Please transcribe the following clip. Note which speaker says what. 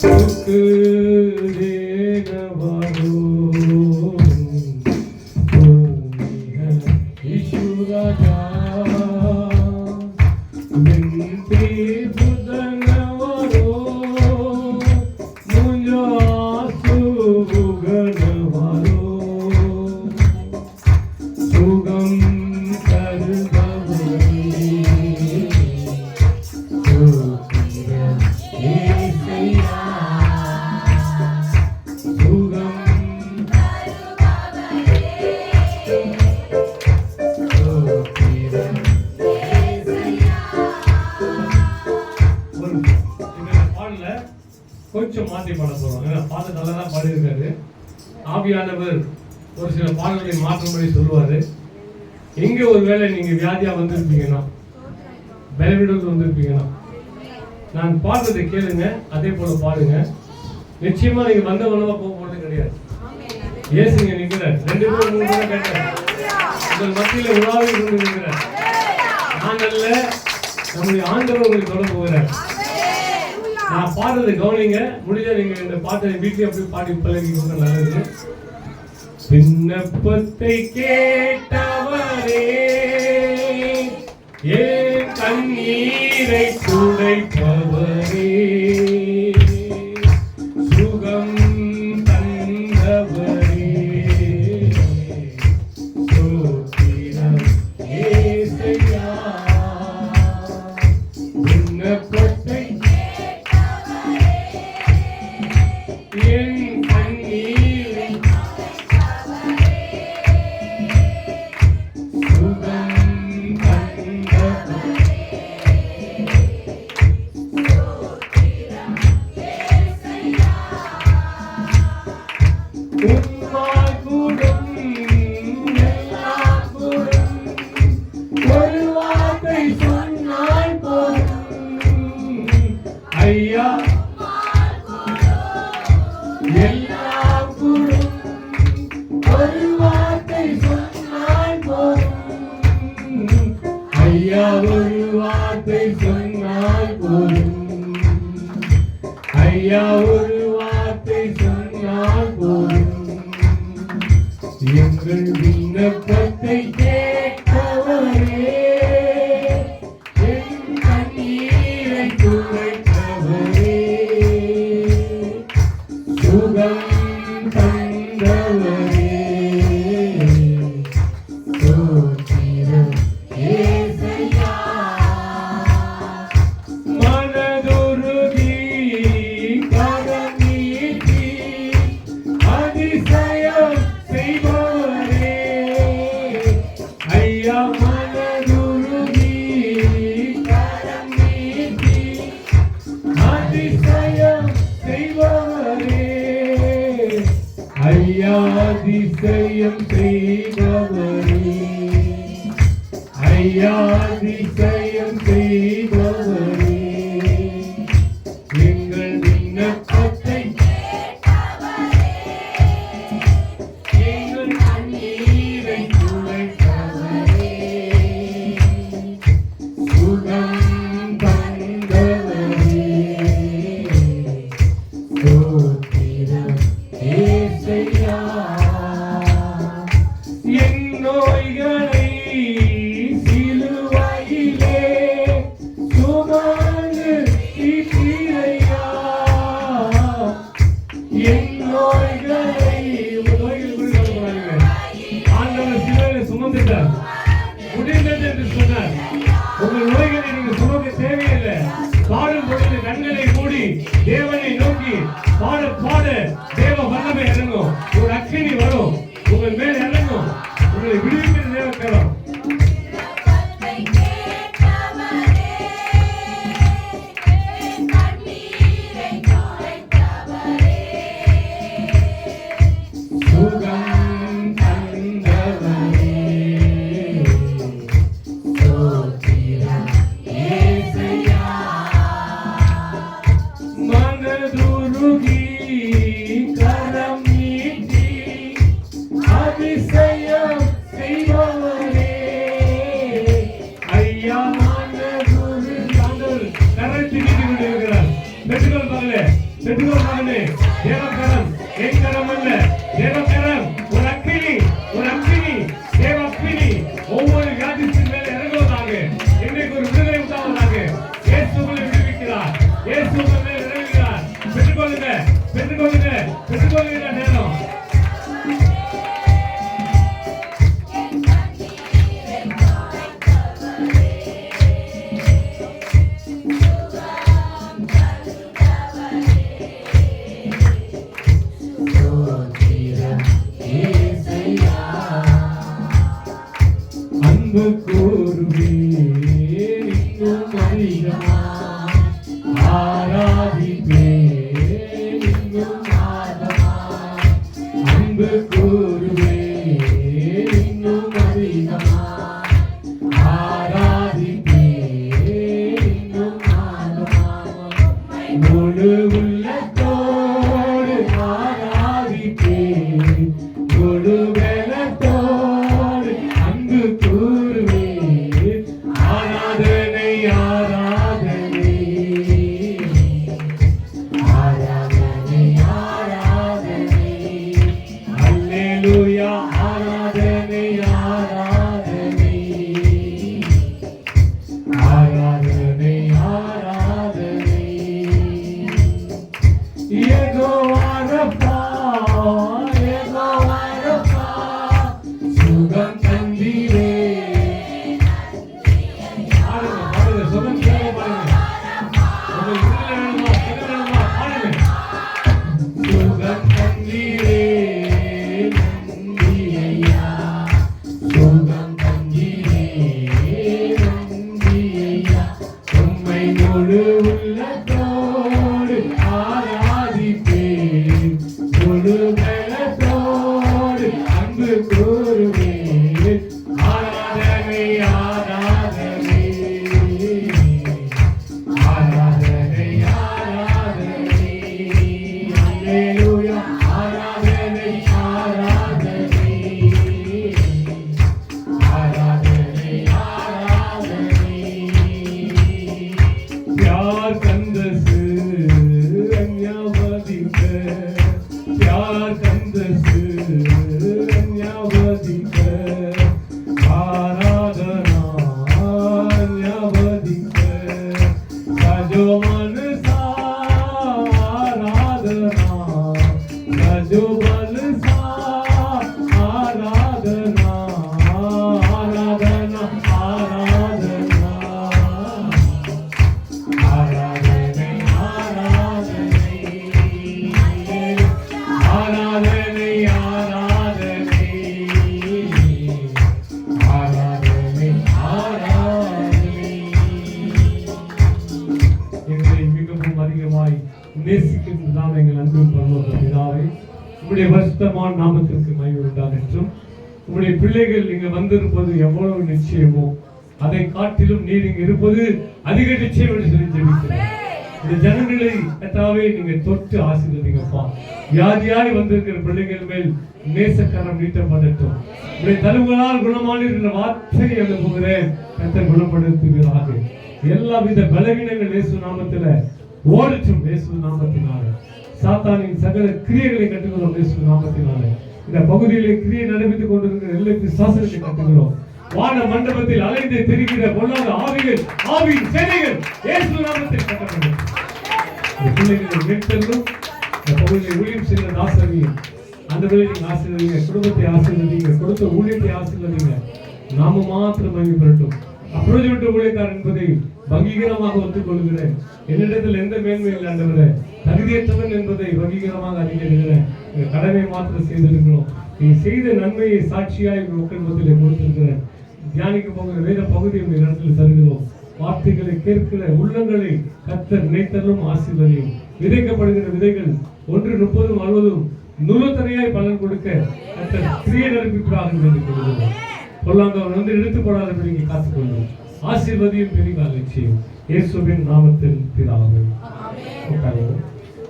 Speaker 1: சுகம் கொஞ்சம் மாற்றி பாட போகிறோம் ஏன்னா பாட்டு நல்லா தான் பாடியிருக்காரு ஆவியானவர் ஒரு சில பாடல்களை மாற்றும்படி சொல்லுவார். எங்கே ஒரு வேளை நீங்கள் வியாதியாக வந்திருப்பீங்கன்னா பலவீனத்தில் வந்திருப்பீங்கன்னா நான் பாடுறதை கேளுங்க அதே போல பாடுங்க. நிச்சயமா நீங்க வந்த உணவாக போக போறது கிடையாது. ஏசுங்க நிற்கிறார் ரெண்டு பேரும் மூணு பேரும் கேட்டார் உங்கள் மத்தியில் உலாவி கொண்டு நிற்கிறார் நான் அல்ல நம்முடைய ஆண்டவர் உங்களுக்கு சொல்ல போகிறார் நான் பாடுறது கவனிங்க முடிஞ்ச நீங்க இந்த பாட்டை வீட்லயே அப்படியே பாடி பழகிக்கோங்க நல்லது. விண்ணப்பத்தை கேட்டவரே ஏன் கண்ணீரை துடைப்பவரே சுகம் சொன்னால் போதும் ஐயா ஒரு வார்த்தை சொன்னால் போதும் எங்கள் விண்ணப்பத்தை அதிசயம் செய்பவரே ஐயா மனதுருகி கரம் நீட்டி அதிசயம் செய்பவரே ஐயா அதிசயம் செய்பவரே ஐயா அதிசயம் செய்பவரே பாட. பாட தேவ வல்லமை இறங்கும். ஒரு அக்கினி வரும். உங்கள் மேல் இறங்கும். உங்களை விடுவிக்கிற செந்தூர் மகனே தேவக்கரம் என் அல்ல தேவக்கரம் அன்பு Hallelujah. நேசிக்கின்றதான எங்கள் அன்பு பரலோக பிதாவை உங்களுடைய வருஷமான நாமத்திற்கு மகிமை உண்டாகட்டும் உங்களுடைய பிள்ளைகள் இங்க வந்திருப்பது எவ்வளவு நிச்சயமோ அதை காட்டிலும் நீர் இங்க இருப்பது அதிக நிச்சயம் என்று சொல்லி ஜெபிக்கிறேன் இந்த ஜனங்களை கத்தாவே நீங்க தொட்டு ஆசீர்வதிங்கப்பா. வியாதியாய் வந்திருக்கிற பிள்ளைகள் மேல் நேசக்கரம் நீட்டப்படட்டும். உடைய தழுவுகளால் குணமான வார்த்தை வார்த்தையை எழுப்புகிறேன் கத்த குணப்படுத்துகிறாக எல்லா வித பலவீனங்கள் நேசு நாமத்துல ஓடிச்சும். இயேசு நாமத்தினால. சாத்தானின் சகல கிரியைகளை கட்டுகிறோம் இயேசு நாமத்தினால. இந்த பகுதியிலே கிரியை நடைபெற்றுக் கொண்டிருக்கிற எல்லா பிசாசங்களை கட்டுகிறோம் வான மண்டபத்தில் அலைந்து திரிகிற பொல்லாத ஆவிகள் ஆவியின் சேனைகள் இயேசு நாமத்தில் கட்டப்படும் பிள்ளைகளை மீட்டெல்லும் இந்த பகுதியில் ஊழியம் செய்த தாசரையும் அந்த வேலை நீங்க ஆசீர்வதிங்க குடும்பத்தை ஆசீர்வதிங்க கொடுத்த ஊழியத்தை ஆசீர்வதிங்க நாம மாத்திரம் மகிழ்ச்சி மகிழ்பெறட்டும் அப்ரோஜ்மெண்ட் ஊழியக்காரர் என்பதை பங்கீகரமாக ஒத்துக்கொள்கிறேன். என்னிடத்தில் எந்த மேன்மை இல்லாண்டவர் தகுதியற்றவன் என்பதை பங்கீகரமாக அறிஞருகிறேன் இந்த கடமை மாத்திரம் செய்திருக்கிறோம் நீ செய்த நன்மையை சாட்சியாய் உங்கள் மக்கள் மத்தியில் கொடுத்திருக்கிறேன். தியானிக்க போகிற வேத பகுதியை இந்த இடத்தில் தருகிறோம். வார்த்தைகளை கேட்கிற உள்ளங்களை கத்தர் நினைத்தலும் ஆசீர்வதியும். விதைக்கப்படுகிற விதைகள் ஒன்று முப்பதும் அறுபதும் நுணுத்தனையாய் பலன் கொடுக்க கத்தர் கிரிய நடப்பிக்கிறார்கள் என்று கொள்கிறோம். பொல்லாங்கவன் வந்து எடுத்து போடாத நீங்க ஆசீர்வதியும் பெரிய நிச்சயம் இயேசுவின் நாமத்தில் பிதாவே.